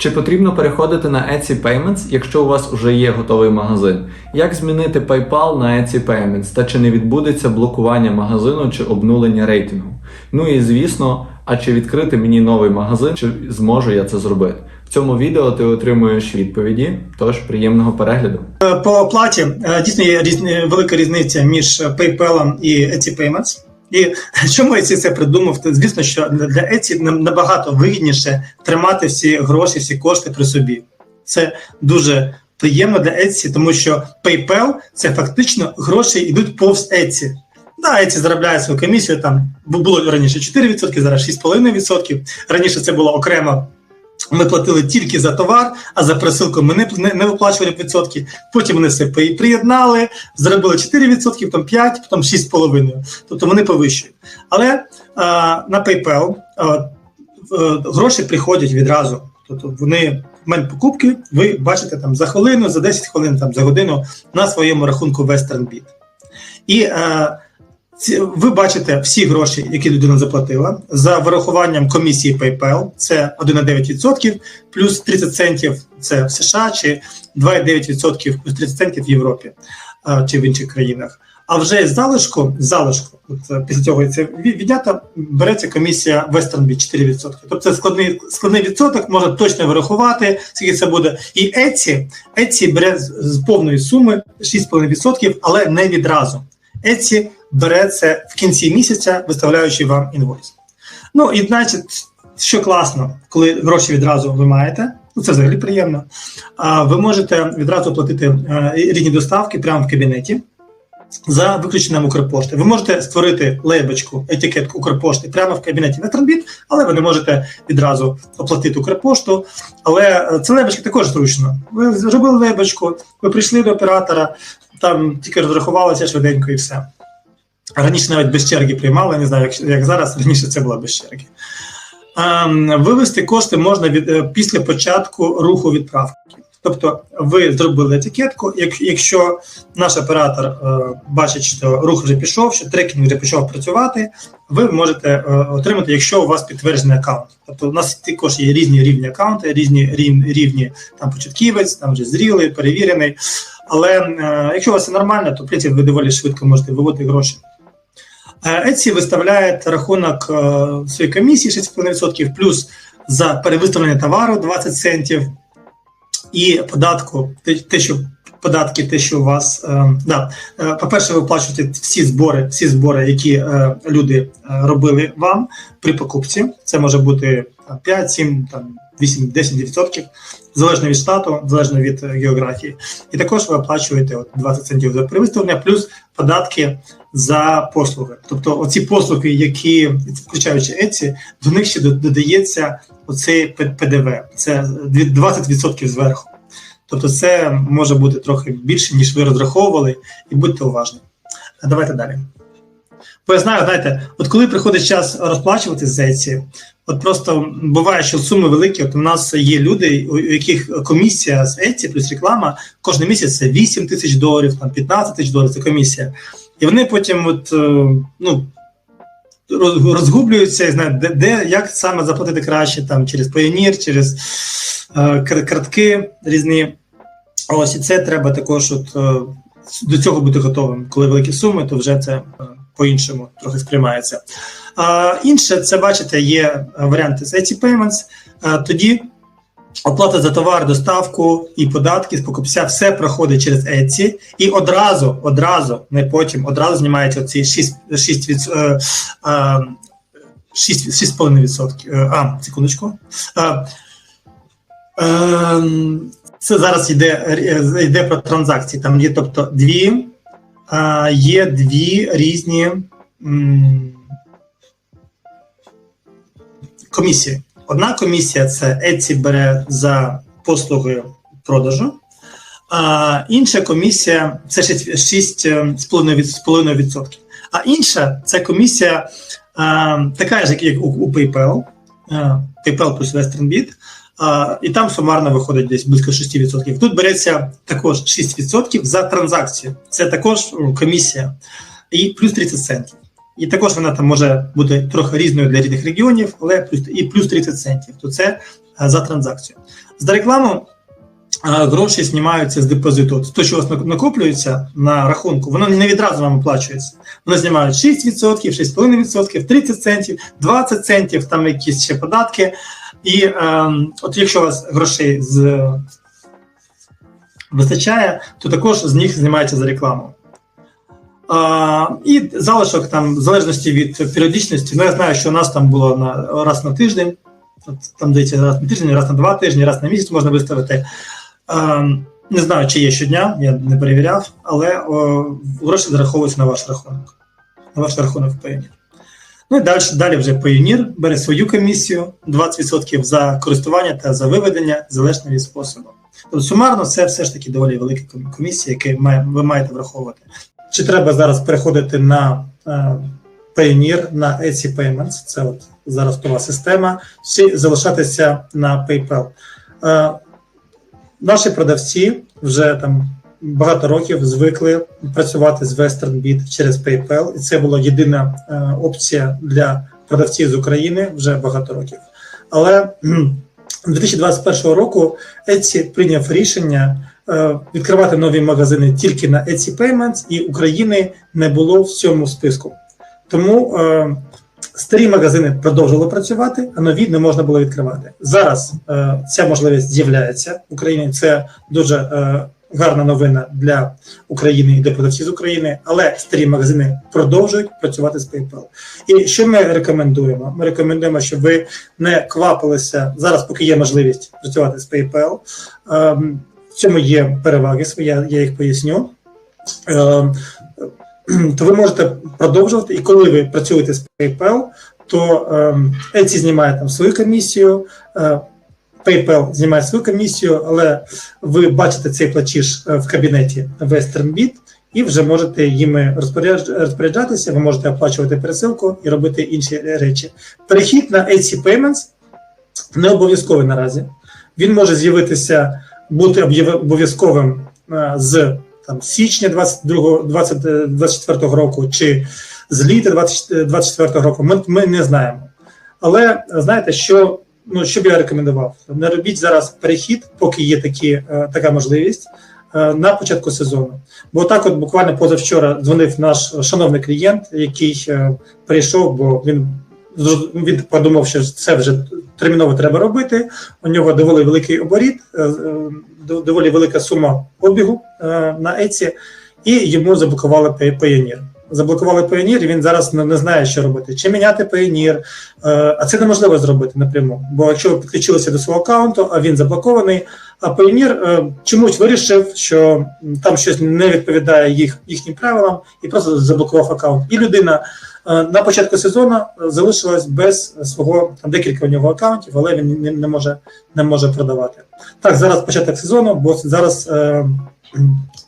Чи потрібно переходити на Etsy Payments, якщо у вас вже є готовий магазин? Як змінити PayPal на Etsy Payments та чи не відбудеться блокування магазину чи обнулення рейтингу? Ну і звісно, а чи відкрити мені новий магазин, чи зможу я це зробити? В цьому відео ти отримуєш відповіді, тож приємного перегляду. Е, По оплаті е, дійсно є різні, велика різниця між PayPal і Etsy Payments. І чому ці це придумав? Звісно, що для нам набагато вигідніше тримати всі гроші, всі кошти при собі. Це дуже приємно для Еці, тому що PayPal це фактично гроші йдуть повз Еці. Да, Еці заробляє свою комісію. Там було раніше 4%, зараз 6,5%. Раніше це була окремо ми платили тільки за товар, а за присилку ми не, не, не виплачували відсотки. Потім вони все приєднали, зробили 4%, потім 5%, потім 6,5%. Тобто вони повищують. Але а, на PayPal а, е, гроші приходять відразу. Тобто вони в мене покупки, ви бачите там за хвилину, за 10 хвилин, там за годину на своєму рахунку WesternBit. І е, ви бачите всі гроші, які людина заплатила, за вирахуванням комісії PayPal, це 1,9%, плюс 30 центів це в США, чи 2,9% плюс 30 центів в Європі а, чи в інших країнах. А вже з залишку, залишку, от е, після цього це віднята, береться комісія WesternBit 4%. Тобто це складний, складний відсоток, можна точно вирахувати, скільки це буде. І Etsy, Etsy бере з, з повної суми 6,5%, але не відразу. Etsy бере це в кінці місяця, виставляючи вам інвойс. Ну і значить, що класно, коли гроші відразу ви маєте, ну це взагалі приємно. А ви можете відразу платити е, різні доставки прямо в кабінеті. За виключенням Укрпошти. Ви можете створити лейбочку, етикетку Укрпошти прямо в кабінеті Ветранбіт, але ви не можете відразу оплатити Укрпошту. Але е, це лейбочка також зручно. Ви зробили лейбочку, ви прийшли до оператора, там тільки розрахувалися швиденько і все. Раніше навіть без черги приймали, не знаю, як, як зараз, раніше це було без черги. Ем, вивести кошти можна від, е, після початку руху відправки. Тобто ви зробили етикетку, як, якщо наш оператор е, бачить, що рух вже пішов, що трекінг вже почав працювати, ви можете е, отримати, якщо у вас підтверджений аккаунт. Тобто у нас також є різні рівні аккаунти, різні рівні, рівні там початківець, там вже зрілий, перевірений. Але е, якщо у вас все нормально, то в принципі ви доволі швидко можете виводити гроші. Е, Etsy виставляє рахунок е, своєї комісії 6,5%, плюс за перевиставлення товару 20 центів, і податку, те, що податки, те, що у вас е, да, по-перше, ви оплачуєте всі збори, всі збори, які люди робили вам при покупці. Це може бути 5, 7, там 8, 10%, залежно від штату, залежно від е, географії. І також ви оплачуєте от, 20 центів за перевиставлення, плюс податки за послуги. Тобто, оці послуги, які включаючи Etsy, до них ще додається оцей ПДВ. Це 20% зверху. Тобто, це може бути трохи більше, ніж ви розраховували, і будьте уважні. Давайте далі. Бо я знаю, знаєте, от коли приходить час розплачувати з Etsy, от просто буває, що суми великі. От у нас є люди, у яких комісія з Etsy плюс реклама кожен місяць це 8 тисяч доларів, там 15 тисяч доларів це комісія. І вони потім, от, е, ну, розгублюються і знають, де, де як саме заплатити краще, там через Payoneer, через е, картки різні. Ось і це треба також от, е, до цього бути готовим. Коли великі суми, то вже це е, по-іншому трохи сприймається. А, інше, це бачите, є е, варіанти з Etsy Payments. Е, тоді оплата за товар, доставку і податки з покупця все проходить через Etsy, і одразу, одразу, не потім, одразу знімається ці 6, 6, від, е, е, 6,5%. Е, А, секундочку. Е, Ем, Це зараз йде, йде про транзакції. Там є тобто дві, є дві різні комісії. Одна комісія це Etsy бере за послуги продажу, а інша комісія це 6,5%. А інша це комісія а, така ж, як у, у PayPal, PayPal плюс WesternBit, і там сумарно виходить десь близько 6%. Тут береться також 6% за транзакцію. Це також комісія, і плюс 30 центів. І також вона там може бути трохи різною для різних регіонів, але плюс і плюс 30 центів. То це е, за транзакцію. За рекламу е, гроші знімаються з депозиту. То, що у вас накоплюється на рахунку, воно не відразу вам оплачується. Воно знімають 6%, 6,5%, 30 центів, 20 центів, там якісь ще податки. І е, от якщо у вас грошей з вистачає, то також з них знімається за рекламу. А, і залишок там, в залежності від періодичності, ну я знаю, що у нас там було на раз на тиждень, от, там здається, раз на тиждень, раз на два тижні, раз на місяць можна виставити. А, не знаю, чи є щодня, я не перевіряв, але гроші зараховуються на ваш рахунок. На ваш рахунок Payoneer. Ну і далі, далі вже Payoneer бере свою комісію 20% за користування та за виведення залежно від способу. Тобто сумарно це все ж таки доволі велика ком- комісія, яку ви маєте враховувати. Чи треба зараз переходити на е, Payoneer, на Etsy Payments, це от зараз нова система, чи залишатися на PayPal? Наші продавці вже там багато років звикли працювати з WesternBit через PayPal, і це була єдина е, опція для продавців з України вже багато років. Але кхм, 2021 року Etsy прийняв рішення е, відкривати нові магазини тільки на Etsy Payments, і України не було в цьому списку. Тому е, старі магазини продовжували працювати, а нові не можна було відкривати. Зараз е, ця можливість з'являється в Україні. Це дуже е, гарна новина для України і для продавців з України, але старі магазини продовжують працювати з PayPal. І що ми рекомендуємо? Ми рекомендуємо, щоб ви не квапилися зараз, поки є можливість працювати з PayPal. Ем, В цьому є переваги свої, я, їх поясню. Ем, То ви можете продовжувати, і коли ви працюєте з PayPal, то ем, Etsy знімає там свою комісію, е, PayPal знімає свою комісію, але ви бачите цей платіж е, в кабінеті WesternBit, і вже можете їми розпоряд- розпоряджатися, ви можете оплачувати пересилку і робити інші речі. Перехід на Etsy Payments не обов'язковий наразі. Він може з'явитися, бути обов'язковим е, з там, січня 22, 20, 24 року чи з літа 20, 24 року. Ми, ми не знаємо. Але знаєте, що, ну, що б я рекомендував? Не робіть зараз перехід, поки є такі, е, така можливість. е, На початку сезону, бо так, от буквально позавчора дзвонив наш шановний клієнт, який е, прийшов, бо він він подумав, що це вже терміново треба робити. У нього доволі великий оборіт, е, е, до- доволі велика сума обігу е, на Еці, і йому заблокували Pay- Payoneer. Заблокували Payoneer, і він зараз не, знає, що робити. Чи міняти Payoneer, а це неможливо зробити напряму. Бо якщо ви підключилися до свого аккаунту, а він заблокований, а Payoneer чомусь вирішив, що там щось не відповідає їх, їхнім правилам, і просто заблокував аккаунт. І людина на початку сезону е, залишилась без свого там декілька у нього аккаунтів, але він не, не може не може продавати. Так, зараз початок сезону, бо зараз е,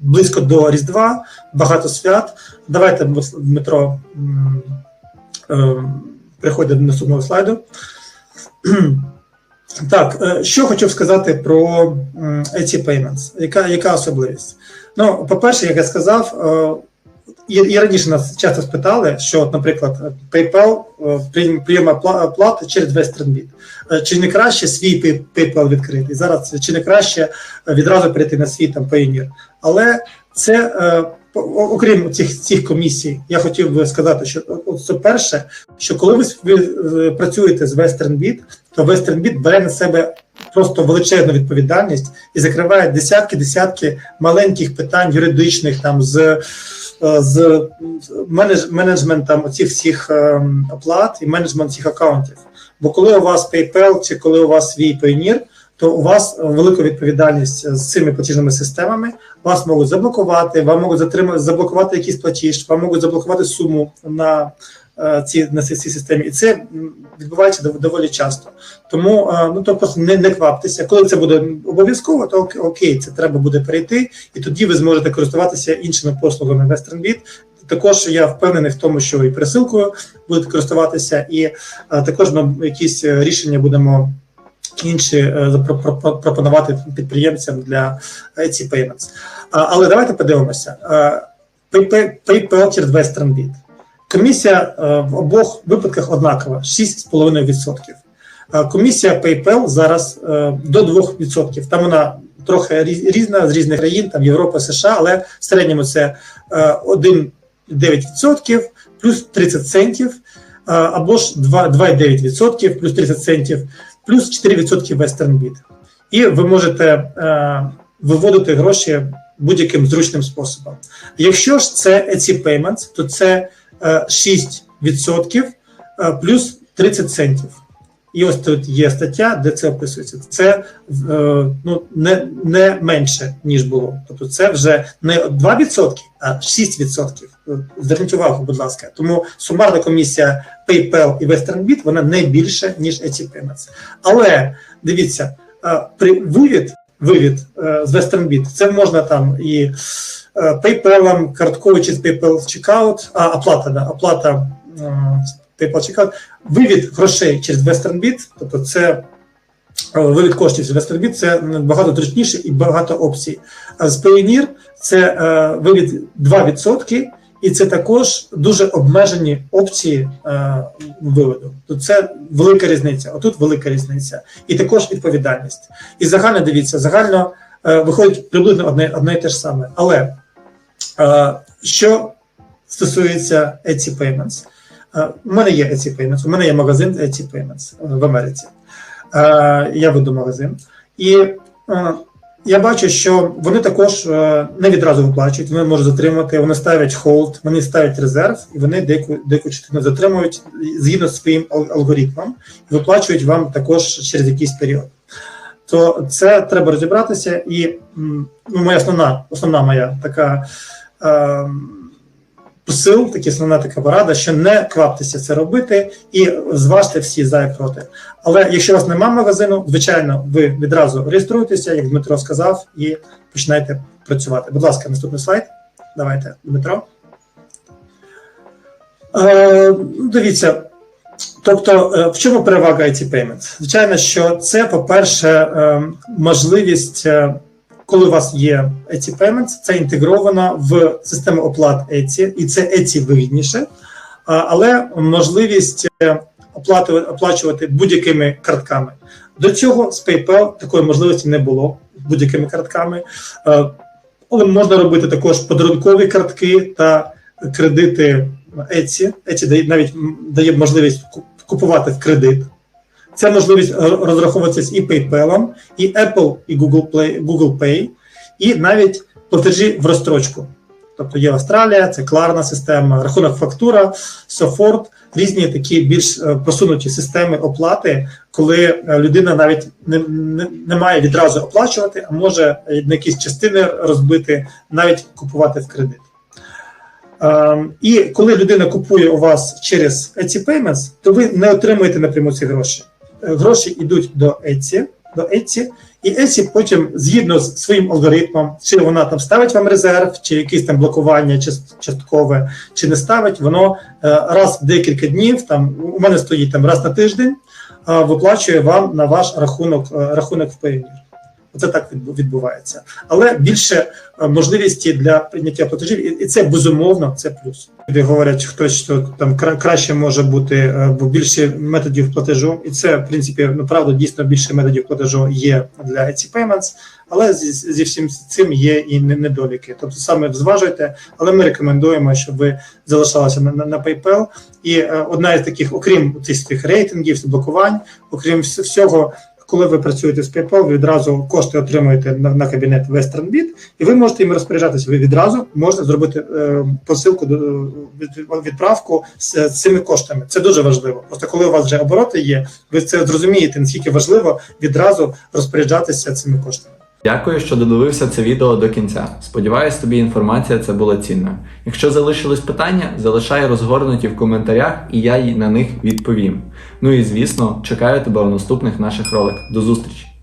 близько до Різдва, багато свят. Давайте Дмитро е, приходить до наступного слайду. Так, е, що хочу сказати про Etsy Payments. Яка, яка особливість? Ну, по-перше, як я сказав, е, і, і раніше нас часто спитали, що, наприклад, PayPal е, прийм- прийом опла- оплати через WesternBit. Е, Чи не краще свій Pay- PayPal відкрити? Зараз чи не краще е, відразу перейти на свій там Payoneer? Але це окрім цих цих комісій, я хотів би сказати, що це перше, що коли ви, працюєте з WesternBit, то WesternBit бере на себе просто величезну відповідальність і закриває десятки десятки маленьких питань юридичних там з, з менедж, менеджментом цих всіх ем, оплат і менеджмент цих аккаунтів. Бо коли у вас PayPal чи коли у вас свій Payoneer, то у вас велика відповідальність з цими платіжними системами. Вас можуть заблокувати, вам можуть затримати, заблокувати якийсь платіж, вам можуть заблокувати суму на е, ці на цій системі, і це відбувається дов- доволі часто. Тому е, ну то просто не, не кваптеся. Коли це буде обов'язково, то окей, це треба буде перейти, і тоді ви зможете користуватися іншими послугами WesternBit. Також я впевнений в тому, що і пересилкою будете користуватися, і е, також ми якісь е, рішення будемо інші е, пропонувати підприємцям для Etsy Payments. Але давайте подивимося. Е, PayPal через WesternBit. Комісія е, в обох випадках однакова 6,5%. Е, Комісія PayPal зараз е, до 2%. Там вона трохи різна з різних країн, там Європа, США, але в середньому це е, 1,9% плюс 30 центів, або ж 2,9% плюс 30 центів, плюс 4% WesternBit. І ви можете виводити гроші будь-яким зручним способом. Якщо ж це Etsy Payments, то це 6% е, плюс 30 центів. І ось тут є стаття, де це описується. Це е, ну, не, не менше, ніж було. Тобто це вже не 2%, а 6%. Зверніть увагу, будь ласка. Тому сумарна комісія PayPal і WesternBit вона не більше, ніж Payments. Але дивіться, е, при вивід, вивід е, з WesternBit, це можна там і е, PayPal, картковий через PayPal Checkout, а оплата, да, оплата PayPal Checkout, вивід грошей через WesternBit, тобто це е, вивід коштів через WesternBit, це багато зручніше і багато опцій. А з Payoneer це вивід 2%, і це також дуже обмежені опції е, виводу. Тут це велика різниця. Отут велика різниця, і також відповідальність. І загально дивіться, загально е, виходить приблизно одне, одне і те ж саме. Але е, що стосується Etsy Payments, е, у мене є Etsy Payments, у мене є магазин Etsy Payments е, в Америці. Е, я веду магазин. І е, я бачу, що вони також е, не відразу виплачують, вони можуть затримати, вони ставлять холд, вони ставлять резерв, і вони деяку, деяку частину затримують згідно з своїм ал- алгоритмом виплачують вам також через якийсь період. То це треба розібратися, і ну, моя основна, основна моя така е, посил, такі основна така порада, що не кваптеся це робити і зважте всі за і проти. Але якщо у вас немає магазину, звичайно, ви відразу реєструєтеся, як Дмитро сказав, і починайте працювати. Будь ласка, наступний слайд. Давайте, Дмитро. Е, дивіться. Тобто, е, в чому перевага IT Payments? Звичайно, що це, по-перше, е, можливість, е, коли у вас є IT Payments, це інтегровано в систему оплат Etsy, і це Etsy вигідніше, але можливість е, оплати, оплачувати будь-якими картками. До цього з PayPal такої можливості не було будь-якими картками. Е, Але можна робити також подарункові картки та кредити. Etsy дає навіть дає можливість купувати в кредит. Це можливість розраховуватися і PayPal, і Apple, і Google Play, Google Pay, і навіть платежі в розстрочку. Тобто є Австралія, це Кларна система, рахунок фактура, Софорт, різні такі більш е, просунуті системи оплати, коли е, людина навіть не, не, не має відразу оплачувати, а може на якісь частини розбити, навіть купувати в кредит. Ем, і коли людина купує у вас через Etsy Payments, то ви не отримуєте напряму ці гроші. Е, Гроші йдуть до Еці, до Еці, і Еці потім, згідно з своїм алгоритмом, чи вона там ставить вам резерв, чи якесь там блокування част- часткове, чи не ставить, воно е, раз в декілька днів, там у мене стоїть там раз на тиждень, виплачує вам на ваш рахунок, е, рахунок в Payoneer. Оце так відбувається. Але більше е, можливості для прийняття платежів, і це безумовно це плюс. Де говорять хтось, що там краще може бути е, бо більше методів платежу, і це в принципі ну правда дійсно більше методів платежу є для Etsy Payments, але зі, зі всім цим є і не- недоліки. Тобто саме зважуйте, але ми рекомендуємо, щоб ви залишалися на, на, на PayPal. І е, одна із таких, окрім цих рейтингів, блокувань, окрім всього. Коли ви працюєте з PayPal, ви відразу кошти отримуєте на, на кабінет WesternBit, і ви можете їм розпоряджатися. Ви відразу можете зробити е, посилку відправку з, з цими коштами. Це дуже важливо. Просто коли у вас вже обороти є, ви це зрозумієте, наскільки важливо відразу розпоряджатися цими коштами. Дякую, що додивився це відео до кінця. Сподіваюсь, тобі інформація це була цінною. Якщо залишились питання, залишай розгорнуті в коментарях, і я їй на них відповім. Ну і звісно, чекаю тебе у наступних наших роликах. До зустрічі!